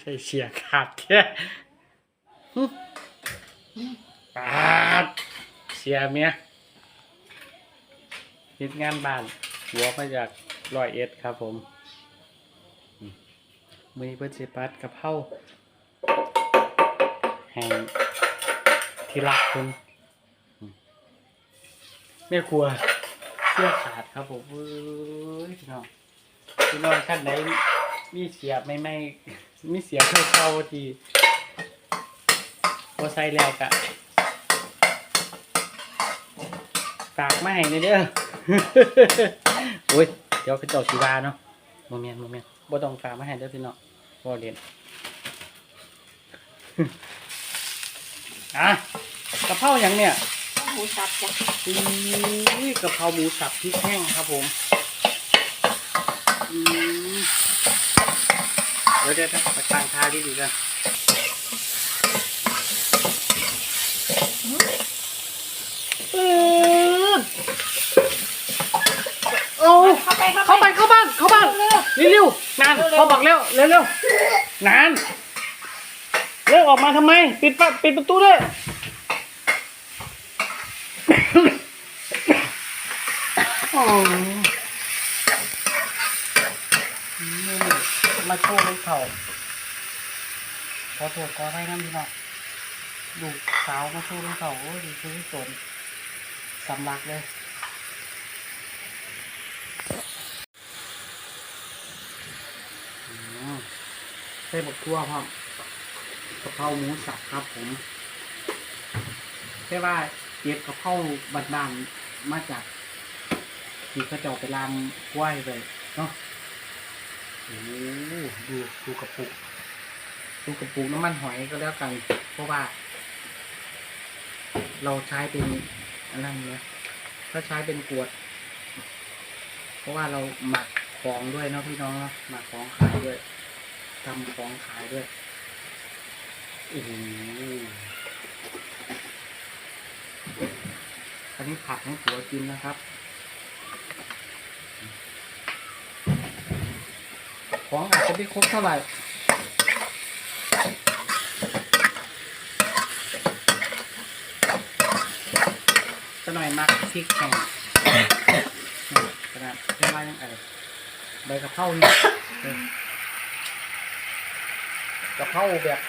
ใส่เสียขาดแค่หึปาดเสียเมียเฮ็ดงานบ้าน หัวมาจากร้อยเอ็ดครับผมมือเพิ่นสิปัดกะเพราแห่งที่รักคุณแม่ครัวเสื้อขาดครับผมเอ้ยพี่น้องพี่น้องท่านไหน มีเสียบไม่ไม่มีเสียบเท่าเท่าๆที่พอใส่แล้วกะฝากมาให้หน่อยเด้อโอ้ยเดี๋ยวเขาเจ้าสีวาเนาะโมเมนต์โมเมนต์บ่ต้องฝากมาให้เด้อพี่น้องบ่เรียนอะกะเพราอย่างเนี่ยหมูสับจ้ะอุ้ยกะเพราหมูสับพริกแห้งครับผมอืม เดี๋ยวเดี๋ยวเดี๋ยวไปตั้งท่าดีดีๆกันเออโอ้เข้าไปเข้าไปเข้าบ้านเข้าบ้านเร็วๆนานเขาบอกเร็วเร็วๆนานเร็วออกมาทำไม ปิดปะปิดประตูด้วยโอ้นี่มาโชว์ลูก เขาขอโทษขอให้น้ำพี่น้องดูสาวมาโชว์ลูกเข่าโอ้ยคือสนสำลักเลยใส่บักทั่วพ่อมกะเพราหมูสับครับผมแค่ว่าเก็บกะเพราบัดบานมาจากที่เขาเจะเอาไปลามไหว้ไปเนาะ โอ้ดูดูกระปุก ดูกระปุกน้ำมันหอยก็แล้วกัน เพราะว่า เราใช้เป็นอันนั้นเนี่ยก็ใช้เป็นกวด เพราะว่าเราหมักของด้วยเนาะพี่น้องเนาะหมักของขายด้วยทำของขายด้วยอ้โหอันนี้ผัดให้ผัวกินนะครับ ของอาจจะไม่ครบเท่าไหร่จะหน่อยมักพริกแห้งขนาดเรียกว่ายังไงใบกะเพราเนี่ยเออกะเพราแบบ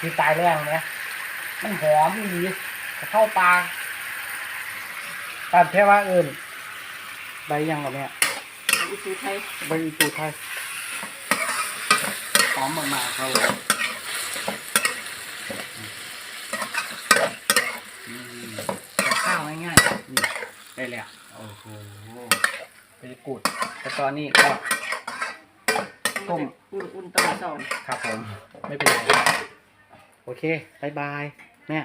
ที่ตายแรงเนี่ยมันหอมดีกะเพราปลาตามแค่ว่าเอิญใบยังกับเนี่ยอีสูไทยใบอีตูไทย หอมมากๆครับผมอืมกับข้าวง่ายๆนี่ได้แล้วโอ้โหไปกูดแต่ตอนนี้ก็ต้มอุ่นๆตอนสองครับผม ไม่เป็นไร โอเคบายบายแม่